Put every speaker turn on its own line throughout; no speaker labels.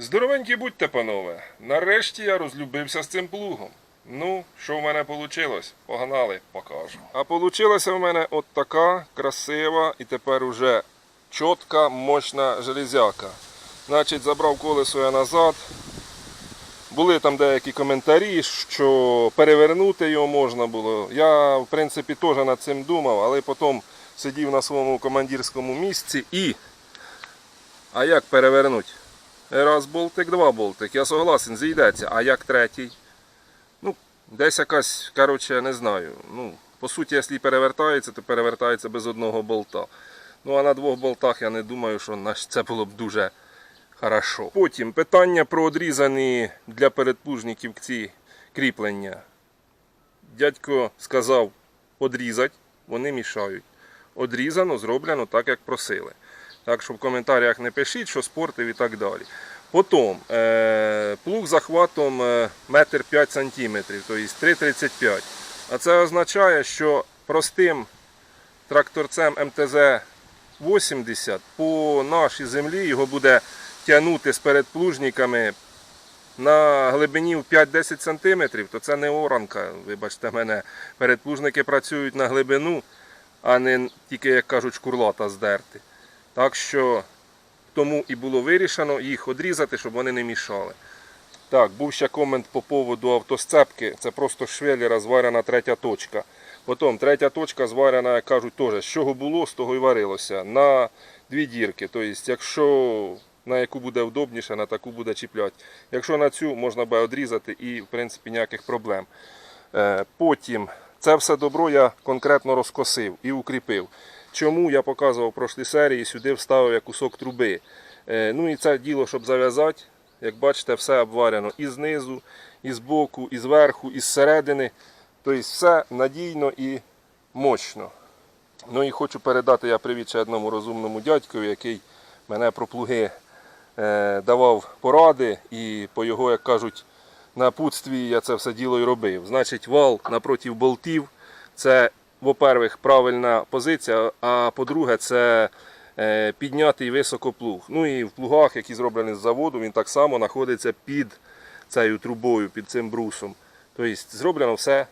Здоровенькі будьте, панове. Нарешті я розлюбився з цим плугом. Ну, що в мене вийшло? Погнали, покажу. А вийшла в мене от така красива і тепер уже чітка, мощна железяка. Значить, забрав колесо я назад. Були там деякі коментарі, що перевернути його можна було. Я, в принципі, теж над цим думав, але потім сидів на своєму командирському місці і. А як перевернути? Раз болтик, два болтик. Я согласен, зійдеться. А як третій? Ну, десь якась, коротше, не знаю. Ну, по суті, якщо перевертається, то перевертається без одного болта. Ну а на двох болтах я не думаю, що це було б дуже хорошо. Потім питання про одрізані для передплужників ці кріплення. Дядько сказав одрізати, вони мішають. Одрізано, зроблено так, як просили. Так що в коментарях не пишіть, що спортив і так далі. Потім е, плуг захватом е, 1,5 см, тобто 3,35 А це означає, що простим тракторцем МТЗ-80 по нашій землі його буде тягнути з передплужниками на глибині в 5-10 см, то це не оранка. Вибачте мене, передплужники працюють на глибину, а не тільки, як кажуть, шкурлата здерти. Так що тому і було вирішено їх одрізати, щоб вони не мішали. Так, був ще комент по поводу автосцепки. Це просто швеллера зварена третя точка. Потім третя точка зварена, як кажуть, теж з чого було, з того і варилося. На дві дірки. Тобто, якщо на яку буде удобніше, на таку буде чіпляти. Якщо на цю можна буде одрізати і в принципі ніяких проблем. Е, Потім це все добро я конкретно розкосив і укріпив. Чому я показував в прошлій серії, сюди вставив я кусок труби. Е, Ну і це діло, щоб зав'язати. Як бачите, все обварено і знизу, і збоку, і зверху, і зсередини. Тобто все надійно і мощно. Ну і хочу передати я привіт ще одному розумному дядькові, який мене про плуги е, давав поради, і по його, як кажуть, напутстві я це все діло і робив. Значить, вал напротив болтів це, во-первых, правильна позиція, а по-друге, це е, піднятий високо плуг. Ну і в плугах, які зроблені з заводу, він так само знаходиться під цією трубою, під цим брусом. Тобто зроблено все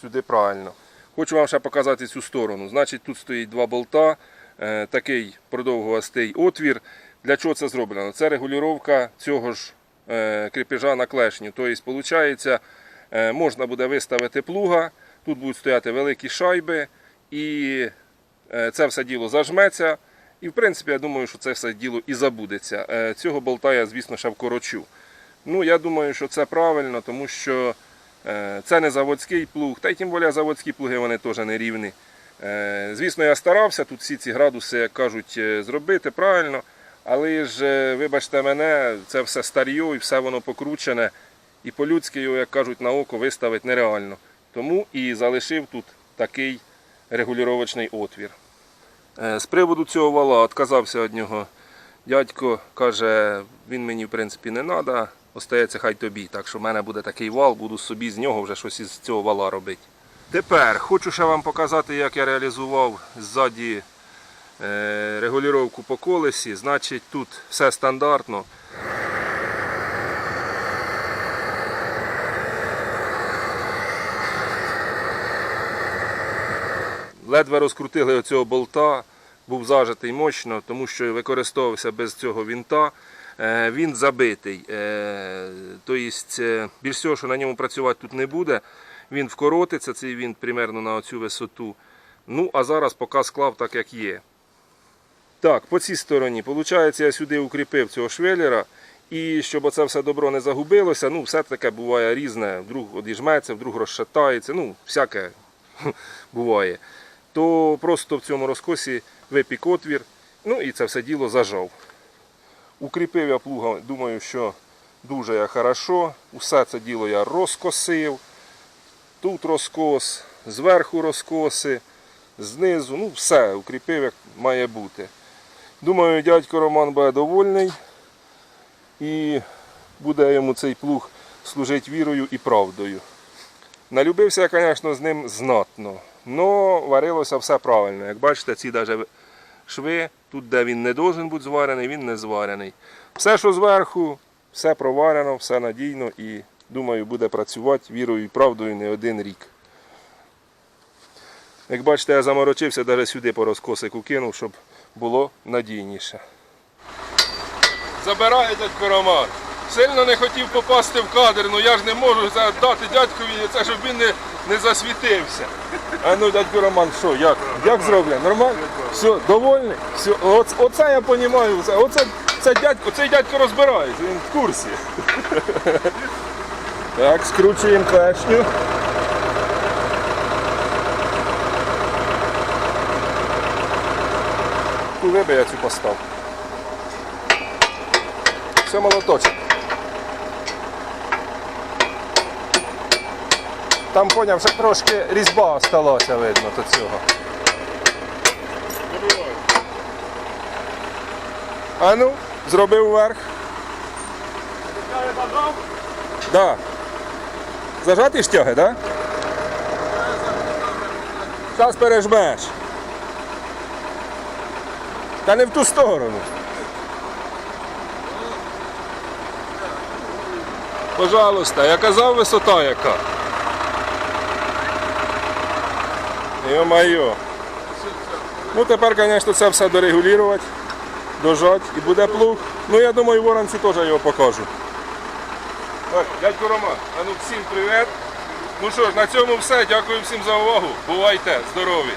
сюди правильно. Хочу вам ще показати цю сторону. Значить, тут стоїть два болта, е, такий продовгувастий отвір. Для чого це зроблено? Це регулювання цього ж е, кріпежа на клешню. Тобто, виходить, можна буде виставити плуга, тут будуть стояти великі шайби, і е, це все діло зажметься. І в принципі, я думаю, що це все діло і забудеться. Е, Цього болта я, звісно, ще вкорочу. Ну, я думаю, що це правильно, тому що е, це не заводський плуг, та й тим більше заводські плуги вони теж не рівні. Звісно, я старався тут всі ці градуси, як кажуть, зробити правильно. Але ж, вибачте мене, це все старьо і все воно покручене. І по-людськи його, як кажуть, на око виставити нереально. Тому і залишив тут такий регулювачний отвір. Е, З приводу цього вала відказався від нього. Дядько каже, він мені в принципі не треба, остається хай тобі. Так що в мене буде такий вал, буду собі з нього вже щось із цього вала робити. Тепер хочу ще вам показати, як я реалізував ззаді е, регулювання по колесі. Значить, тут все стандартно. Ледве розкрутили оцього болта, був зажатий мощно, тому що використовувався без цього вінта. Е, Він забитий. Тобто, більш всього, що на ньому працювати тут не буде. Він вкоротиться, цей вінт примерно на оцю висоту. Ну, а зараз поки склав так, як є. Так, по цій стороні, виходить, я сюди укріпив цього швеллера. І щоб оце все добро не загубилося, ну, все таке буває різне, вдруг одіжметься, вдруг розшатається, ну, всяке буває. То просто в цьому розкосі випік отвір, ну і це все діло зажав. Укріпив я плуга, думаю, що дуже я хорошо. Усе це діло я розкосив. Тут розкос, зверху розкоси, знизу, ну все, укріпив, як має бути. Думаю, дядько Роман буде довольний і буде йому цей плуг служити вірою і правдою. Налюбився я, звісно, з ним знатно. Але варилося все правильно. Як бачите, ці навіть шви, тут, де він не должен бути зварений, він не зварений. Все, що зверху, Все проварено, все надійно і думаю, буде працювати вірою і правдою не один рік. Як бачите, я заморочився, навіть сюди по розкосику кинув, щоб було надійніше. Забирає дядько Роман. Сильно не хотів попасти в кадр, ну я ж не можу дати дядькові, це щоб він не, не засвітився. А ну, дядько Роман, що, як? Як зроблено? Нормально? Все, довольний? Все, оце, оце я розумію, оце, оце, це дядько, цей дядько розбирається, він в курсі. Так, скручуємо клешню. Куди би я цю постав? Все молоточок. Там поняв, що трошки різьба осталася, видно до цього. А ну, зробив вверх. Да. Зажати штяги, так? Зараз пережмеш. Та не в ту сторону. Пожалуйста, я казав висота яка. Йо-майо. Ну тепер, звісно, це все дорегулювати, дожати і буде плуг. Ну я думаю, воронці теж його покажу. Так, дядько Роман, а ну всім привіт. Ну що ж, на цьому все. Дякую всім за увагу. Бувайте, здорові!